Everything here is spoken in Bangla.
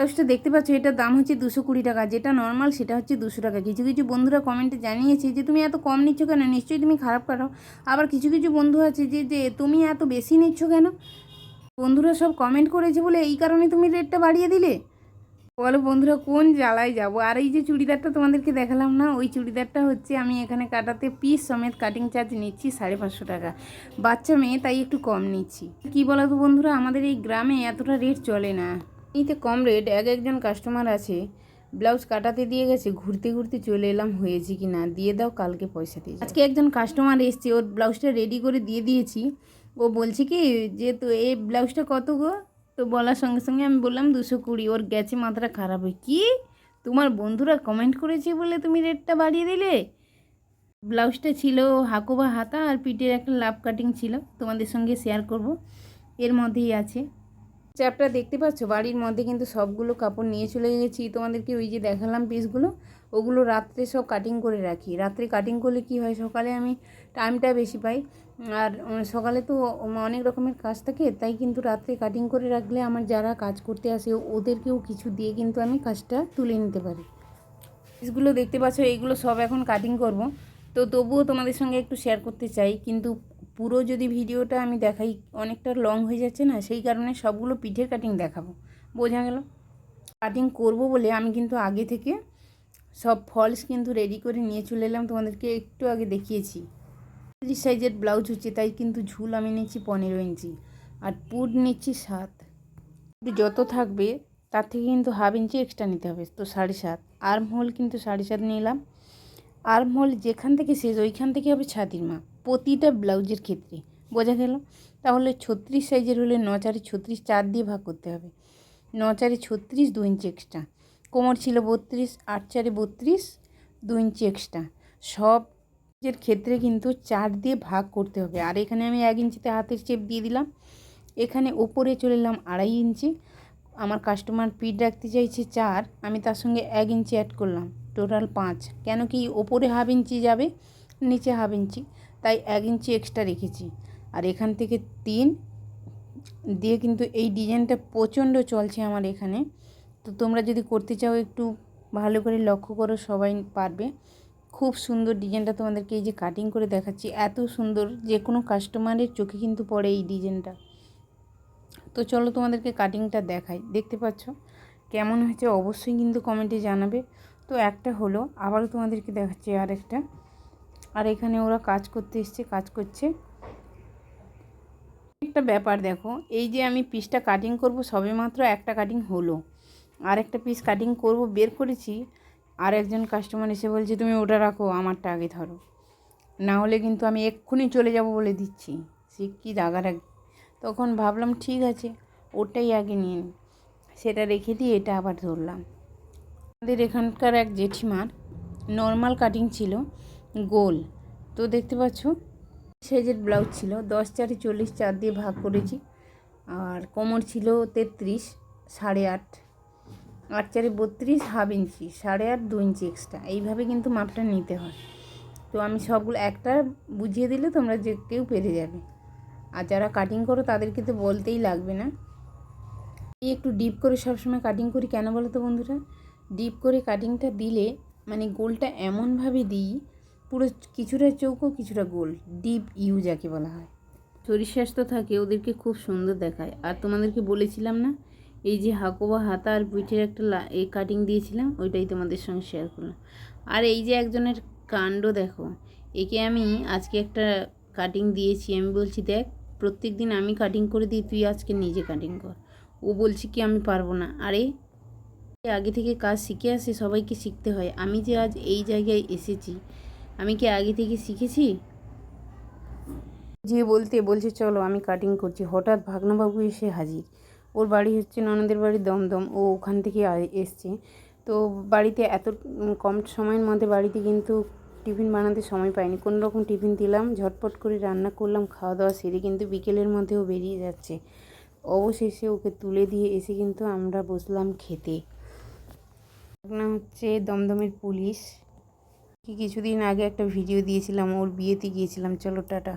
ব্লাউজটা দেখতে পাচ্ছ, এটার দাম হচ্ছে দুশো কুড়ি টাকা। যেটা নর্মাল সেটা হচ্ছে দুশো টাকা। কিছু কিছু বন্ধুরা কমেন্টে জানিয়েছে যে, তুমি এত কম নিচ্ছ কেন? নিশ্চয়ই তুমি খারাপ কাটাও আবার কিছু কিছু বন্ধু আছে যে যে, তুমি এত বেশি নিচ্ছ কেন? বন্ধুরা সব কমেন্ট করেছে বলে, এই কারণে তুমি রেটটা বাড়িয়ে দিলে? বলো বন্ধুরা, কোন জ্বালায় যাব? আর এই যে চুড়িদারটা তোমাদেরকে দেখালাম না, ওই চুড়িদারটা হচ্ছে আমি এখানে কাটাতে পিস সমেত কাটিং চার্জ নিচ্ছি সাড়ে পাঁচশো টাকা। বাচ্চা মেয়ে, তাই একটু কম নিচ্ছি। কি বলো তো বন্ধুরা, আমাদের এই গ্রামে এতটা রেট চলে না। এইতে কম রেট এক একজন কাস্টমার আছে ব্লাউজ কাটাতে দিয়ে গেছে, ঘুরতে ঘুরতে চলে এলাম, হয়েছে কি না, দিয়ে দাও, কালকে পয়সা দিয়ে আজকে একজন কাস্টমার এসছে, ওর ব্লাউজটা রেডি করে দিয়ে দিয়েছি। ও বলছে কি, যে তো এই ব্লাউজটা কত গো? তো বলার সঙ্গে সঙ্গে আমি বললাম, দুশো কুড়ি, ওর গেছে, মাথাটা খারাপ হয়ে, কী? তোমার বন্ধুরা কমেন্ট করেছে বলে তুমি রেটটা বাড়িয়ে দিলে? ব্লাউজটা ছিল হাকোবা হাতা আর পিঠের একটা লাভ কাটিং ছিল, তোমাদের সঙ্গে শেয়ার করব, এর মধ্যেই আছে। চ্যাপটা দেখতে পাচ্ছ? বাড়ির মধ্যে কিন্তু সবগুলো কাপড় নিয়ে চলে গেছি। তোমাদেরকে ওই যে দেখালাম পিসগুলো ওগুলো রাত্রে সব কাটিং করে রাখি। রাত্রে কাটিং করলে কি হয়? সকালে আমি টাইমটা বেশি পাই। আর সকালে তো অনেক রকমের কাজ থাকে, তাই কিন্তু রাত্রে কাটিং করে রাখলে আমার যারা কাজ করতে আসে, ওদেরকেও কিছু দিয়ে কিন্তু আমি কাজটা তুলে নিতে পারি। পিসগুলো দেখতে পাচ্ছ, এইগুলো সব এখন কাটিং করব। তো তবুও তোমাদের সঙ্গে একটু শেয়ার করতে চাই। কিন্তু পুরো যদি ভিডিওটা আমি দেখাই, অনেকটা লং হয়ে যাচ্ছে না, সেই কারণে সবগুলো পিঠের কাটিং দেখাবো। বোঝা গেল? কাটিং করব বলে আমি কিন্তু আগে থেকে সব ফলস কিন্তু রেডি করে নিয়ে চলে এলাম, তোমাদেরকে একটু আগে দেখিয়েছি। চল্লিশ সাইজের ব্লাউজ হচ্ছে, তাই কিন্তু ঝুল আমি নিচ্ছি পনেরো ইঞ্চি, আর পুট নিচ্ছি সাত। যত থাকবে, তার থেকে কিন্তু হাফ ইঞ্চি এক্সট্রা নিতে হবে, তো সাড়ে সাত। আর্ম হোল কিন্তু সাড়ে সাত নিলাম। আর্ম হোল যেখান থেকে শেষ, ওইখান থেকে হবে ছাতির মাপ। প্রতিটা ব্লাউজের ক্ষেত্রে, বোঝা গেল? তাহলে ছত্রিশ সাইজের হলে ন চারে ছত্রিশ চার দিয়ে ভাগ করতে হবে। ন চারে ছত্রিশ দু ইঞ্চি এক্সট্রা কোমর ছিল বত্রিশ আট চারে বত্রিশ দু ইঞ্চি এক্সট্রা সব এর ক্ষেত্রে কিন্তু চার দিয়ে ভাগ করতে হবে। আর এখানে আমি এক ইঞ্চিতে হাতের চেপ দিয়ে দিলাম। এখানে ওপরে চলে এলাম আড়াই ইঞ্চি। আমার কাস্টমার পিট রাখতে চাইছে চার, আমি তার সঙ্গে এক ইঞ্চি অ্যাড করলাম। টোটাল পাঁচ। কেন কি ওপরে হাফ ইঞ্চি যাবে, নিচে হাফ ইঞ্চি। তাই এক ইঞ্চি এক্সট্রা রেখেছি। আর এখান থেকে তিন দিয়ে কিন্তু এই ডিজাইনটা প্রচণ্ড চলছে আমার এখানে। তো তোমরা যদি করতে চাও একটু ভালো করে লক্ষ্য করো, সবাই পারবে। খুব সুন্দর ডিজাইনটা তোমাদেরকে এই যে কাটিং করে দেখাচ্ছি। এত সুন্দর, যে কোনো কাস্টমারের চোখে কিন্তু পড়ে এই ডিজাইনটা। তো চলো তোমাদেরকে কাটিংটা দেখাই। দেখতে পাচ্ছ? কেমন হয়েছে? অবশ্যই কিন্তু কমেন্টে জানাবে। তো একটা হলো, আবারও তোমাদেরকে দেখাচ্ছি আর একটা আর এখানে ওরা কাজ করতে এসছে, কাজ করছে। একটা ব্যাপার দেখো, এই যে আমি পিসটা কাটিং করব, সবে মাত্র একটা কাটিং হলো। আর একটা পিস কাটিং করব, বের করেছি, আর একজন কাস্টমার এসে বলছে, তুমি ওটা রাখো, আমারটা আগে ধরো। না হলে কিন্তু আমি এক্ষুনি চলে যাব বলে দিচ্ছি। সে কী রাগারাগ তখন ভাবলাম, ঠিক আছে, ওটাই আগে নিয়ে নিই সেটা রেখে দিয়ে এটা আবার ধরলাম। আমাদের এখানকার এক জেঠিমার নর্মাল কাটিং ছিল। গোল। তো দেখতে পাচ্ছ, সাইজের ব্লাউজ ছিল, দশ চারে চল্লিশ, চার দিয়ে ভাগ করেছি। আর কোমর ছিল তেত্রিশ, সাড়ে আট। আট চারে বত্রিশ, হাফ ইঞ্চি, সাড়ে আট, দু ইঞ্চি এক্সট্রা এইভাবে কিন্তু মাপটা নিতে হয়। তো আমি সবগুলো, একটা বুঝিয়ে দিলে তোমরা যে কেউ পেরে যাবে। আর যারা কাটিং করো, তাদেরকে তো বলতেই লাগবে না। একটু ডিপ করে সবসময় কাটিং করি, কেন বলো তো বন্ধুরা? ডিপ করে কাটিংটা দিলে মানে গোলটা এমনভাবে দিই পুরো কিছুটা চৌকো, কিছুটা গোল ডিপ ইউ যাকে বলা হয়। শরীর স্বাস্থ্য থাকে, ওদেরকে খুব সুন্দর দেখায়। আর তোমাদেরকে বলেছিলাম না, এই যে হাকোবা হাতা আর পিঠের একটা এই কাটিং দিয়েছিলাম, ওইটাই তোমাদের সঙ্গে শেয়ার করলাম। আর এই যে একজনের কাণ্ড দেখো, একে আমি আজকে একটা কাটিং দিয়েছি, আমি বলছি, দেখ প্রত্যেক দিন আমি কাটিং করে দিই, তুই আজকে নিজে কাটিং কর। ও বলছি কি, আমি পারব না। আরে, আগে থেকে কাজ শিখে আসে, সবাইকে শিখতে হয়। আমি যে আজ এই জায়গায় এসেছি আমি কি আগে থেকে শিখেছি? যে বলতে বলছে, চলো আমি কাটিং করছি। হঠাৎ ভাগনাবাবু এসে হাজির। ওর বাড়ি হচ্ছে ননদের বাড়ি দমদম। ও ওখান থেকে এসছে। তো বাড়িতে এত কম সময়ের মধ্যে বাড়িতে কিন্তু টিফিন বানাতে সময় পাইনি। কোনো রকম টিফিন দিলাম, ঝটপট করে রান্না করলাম খাওয়া দাওয়া সেরে কিন্তু বিকেলের মধ্যেও বেরিয়ে যাচ্ছে। অবশেষে ওকে তুলে দিয়ে এসে কিন্তু আমরা বসলাম খেতে। হচ্ছে দমদমের পুলিশ। কি কিছুদিন আগে একটা ভিডিও দিয়েছিলাম ওর বিয়েতে গিয়েছিলাম। চলো টাটা।